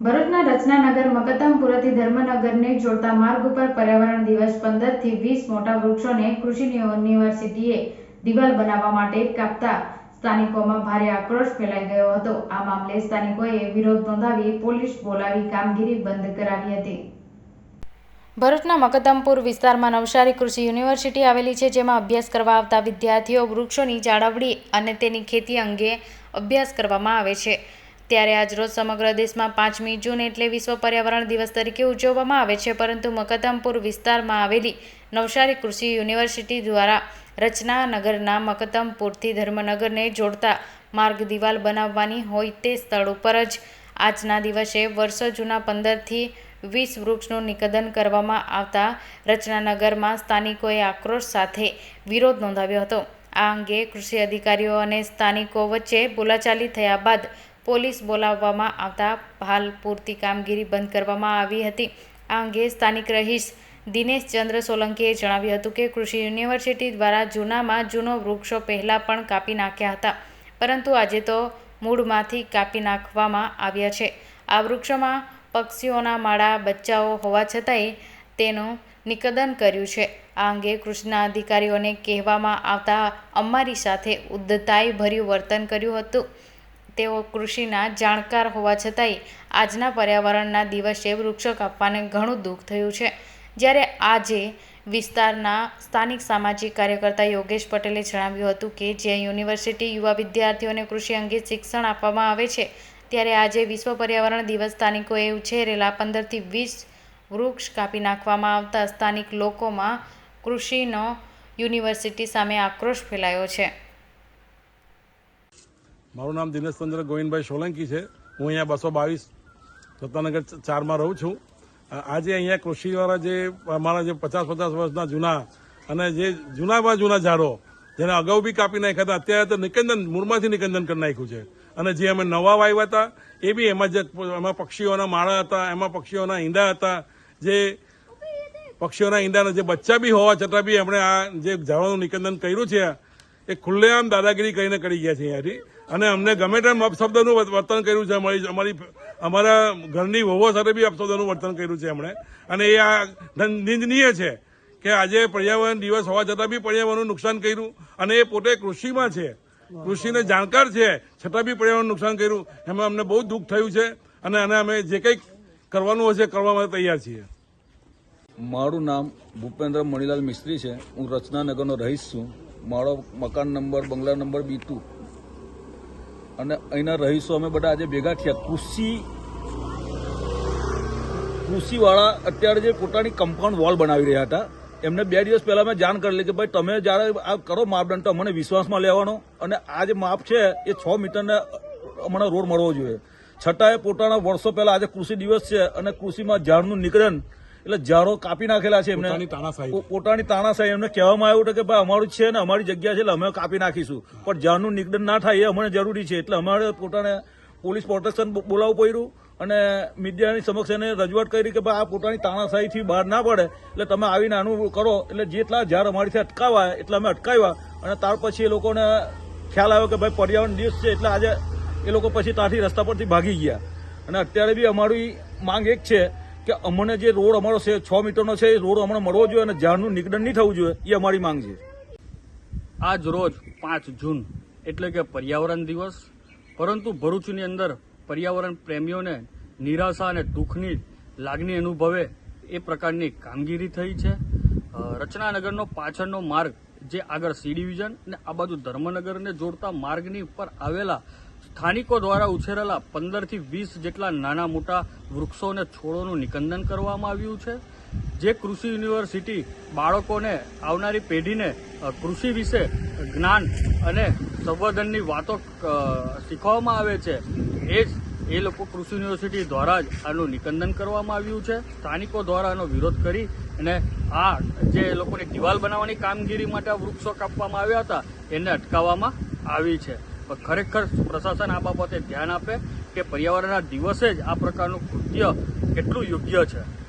ભરૂચના રચનાનગર મકતમપુરથી ધર્મનગરને જોડતા માર્ગ ઉપર પર્યાવરણ દિવસ પંદરથી વીસ મોટા વૃક્ષોને કૃષિ યુનિવર્સિટીએ દિવાલ બનાવવા માટે કાપતા સ્થાનિકોમાં ભારે આક્રોશ ફેલાઈ ગયો હતો. આ મામલે સ્થાનિકોએ વિરોધ નોંધાવી પોલીસ બોલાવી કામગીરી બંધ કરાવી હતી. ભરૂચના મકદમપુર વિસ્તારમાં નવસારી કૃષિ યુનિવર્સિટી આવેલી છે, જેમાં અભ્યાસ કરવા આવતા વિદ્યાર્થીઓ વૃક્ષોની જાળવણી અને તેની ખેતી અંગે અભ્યાસ કરવામાં આવે છે. ત્યારે આજરોજ સમગ્ર દેશમાં પાંચમી જૂન એટલે વિશ્વ પર્યાવરણ દિવસ તરીકે ઉજવવામાં આવે છે, પરંતુ મકદમપુર વિસ્તારમાં આવેલી નવસારી કૃષિ યુનિવર્સિટી દ્વારા રચના નગરના મકદમપુરથી ધર્મનગરને જોડતા માર્ગ દિવાલ બનાવવાની હોય તે સ્થળ ઉપર જ આજના દિવસે વર્ષો જૂના પંદરથી વીસ વૃક્ષનું નિકંદન કરવામાં આવતા રચનાનગરમાં સ્થાનિકોએ આક્રોશ સાથે વિરોધ નોંધાવ્યો હતો. આ અંગે કૃષિ અધિકારીઓ અને સ્થાનિકો વચ્ચે બોલાચાલી થયા બાદ પોલીસ બોલાવવામાં આવતા હાલ પૂરતી કામગીરી બંધ કરવામાં આવી હતી. આ અંગે સ્થાનિક રહીશ દિનેશ ચંદ્ર સોલંકીએ જણાવ્યું હતું કે, કૃષિ યુનિવર્સિટી દ્વારા જૂનામાં જૂનો વૃક્ષો પહેલાં પણ કાપી નાખ્યા હતા, પરંતુ આજે તો મૂળમાંથી કાપી નાખવામાં આવ્યા છે. આ વૃક્ષોમાં પક્ષીઓના માળા, બચ્ચાઓ હોવા છતાંય તેનું નિકદન કર્યું છે. આ અંગે કૃષિના અધિકારીઓને કહેવામાં આવતા અમારી સાથે ઉદ્ધતાઈ ભર્યું વર્તન કર્યું હતું. તેઓ કૃષિના જાણકાર હોવા છતાંય આજના પર્યાવરણના દિવસે વૃક્ષો કાપવાને ઘણું દુઃખ થયું છે. જ્યારે આજે વિસ્તારના સ્થાનિક સામાજિક કાર્યકર્તા યોગેશ પટેલે જણાવ્યું હતું કે જ્યાં યુનિવર્સિટી યુવા વિદ્યાર્થીઓને કૃષિ અંગે શિક્ષણ આપવામાં આવે છે, ત્યારે આજે વિશ્વ પર્યાવરણ દિવસ સ્થાનિકોએ ઉછેરેલા પંદરથી વીસ વૃક્ષ કાપી નાખવામાં આવતા સ્થાનિક લોકોમાં કૃષિનો યુનિવર્સિટી સામે આક્રોશ ફેલાયો છે. મારું નામ દિનેશચંદ્ર ગોવિંદભાઈ સોલંકી છે. હું અહીંયા બસો બાવીસ રત્નાનગર ચારમાં રહું છું. આજે અહીંયા કૃષિવાળા જે અમારા જે પચાસ પચાસ વર્ષના જૂના અને જે જૂનામાં જૂના ઝાડો, જેને અગાઉ બી કાપી નાખ્યા હતા, અત્યારે તો નિકંદન, મૂળમાંથી નિકંદન કરી નાખ્યું છે. અને જે અમે નવા વાવ્યા હતા, એ બી એમાં જે, એમાં પક્ષીઓના માળા હતા, એમાં પક્ષીઓના ઈંડા હતા. જે પક્ષીઓના ઈંડાના જે બચ્ચા બી હોવા છતાં બી એમણે આ જે ઝાડોનું નિકંદન કર્યું છે એ ખુલ્લેઆમ દાદાગીરી કરીને કરી ગયા છે અહીંયાથી. અને અમને ગમે તેમ અપશબ્દનું વર્તન કર્યું છે. અમારી અમારી, અમારા ઘરની વહુઓ સાથે બી અપશબ્દનું વર્તન કર્યું છે એમણે. અને એ આ નિંદનીય છે કે આજે પર્યાવરણ દિવસ હોવા છતાં બી પર્યાવરણનું નુકસાન કર્યું. અને એ પોતે કૃષિમાં છે. કૃષિને જાણકાર છે. છતાં બી પર્યાવરણ નુકસાન કર્યું. એમાં અમને બહુ દુઃખ થયું છે. અને આને અમે જે કંઈક કરવાનું હશે કરવા માટે તૈયાર છીએ. મારું નામ ભૂપેન્દ્ર મણિલાલ મિસ્ત્રી છે. હું રચનાનગરનો રહીશ છું. મારો મકાન નંબર, બંગલા નંબર બી ટુ અને અહીંના રહીશો અમે બધા આજે ભેગા થયા. કૃષિ કૃષિવાળા અત્યારે જે પોતાની કમ્પાઉન્ડ વોલ બનાવી રહ્યા હતા, એમને બે દિવસ પહેલાં મેં જાણ કરેલી કે ભાઈ તમે જ્યારે આ કરો માપદંડ તો અમને વિશ્વાસમાં લેવાનો અને આ જે માપ છે એ છ મીટરને અમને રોડ મળવો જોઈએ. છતાંય પોતાના વર્ષો પહેલાં આજે કૃષિ દિવસ છે અને કૃષિમાં ઝાડનું નિકરણ એટલે ઝાડો કાપી નાખેલા છે એમને. પોતાની તાનાશાહી. તાનાશાહી એમને કહેવામાં આવ્યું હતું કે ભાઈ અમારું છે ને અમારી જગ્યા છે એટલે અમે કાપી નાખીશું. પણ ઝાડનું નિકડન ના થાય એ અમને જરૂરી છે. એટલે અમારે પોતાને પોલીસ પ્રોટેક્શન બોલાવવું પડ્યું અને મીડિયાની સમક્ષ એને રજૂઆત કરી કે ભાઈ આ પોતાની તાણાશાહીથી બહાર ના પડે. એટલે તમે આવીને આનું કરો. એટલે જેટલા ઝાડ અમારીથી અટકાવાય એટલા અમે અટકાવ્યા. અને ત્યાર પછી એ લોકોને ખ્યાલ આવ્યો કે ભાઈ પર્યાવરણ દિવસ છે એટલે આજે એ લોકો પછી ત્યાંથી રસ્તા પરથી ભાગી ગયા. અને અત્યારે બી અમારી માંગ એક છે કે અમને જે રોડ અમારો છે, છ મીટરનો છે, એ રોડ અમને મળવો જોઈએ અને ઝાડનું નિકડન નહીં થવું જોઈએ, એ અમારી માંગ છે. આજ રોજ પાંચ જૂન એટલે કે પર્યાવરણ દિવસ, પરંતુ ભરૂચની અંદર પર્યાવરણ પ્રેમીઓને નિરાશા અને દુઃખની લાગણી અનુભવે એ પ્રકારની કામગીરી થઈ છે. રચનાનગરનો પાછળનો માર્ગ, જે આગળ સી ડિવિઝન અને આ બાજુ ધર્મનગરને જોડતા માર્ગની ઉપર આવેલા સ્થાનિકો દ્વારા ઉછેરેલા પંદરથી વીસ જેટલા નાના મોટા વૃક્ષો અને છોડોનું નિકંદન કરવામાં આવ્યું છે. જે કૃષિ યુનિવર્સિટી બાળકોને આવનારી પેઢીને કૃષિ વિશે જ્ઞાન અને સંવર્ધનની વાતો શીખવવામાં આવે છે. એ જ એ લોકો કૃષિ યુનિવર્સિટી દ્વારા જ આનું નિકંદન કરવામાં આવ્યું છે. સ્થાનિકો દ્વારા આનો વિરોધ કરી અને આ જે લોકોની દિવાલ બનાવવાની કામગીરી માટે આ વૃક્ષો કાપવામાં આવ્યા હતા, એને અટકાવવામાં આવી છે. ખરેખર પ્રશાસન આ બાબતે ધ્યાન આપે કે પર્યાવરણના દિવસે જ આ પ્રકારનું કૃત્ય કેટલું યોગ્ય છે.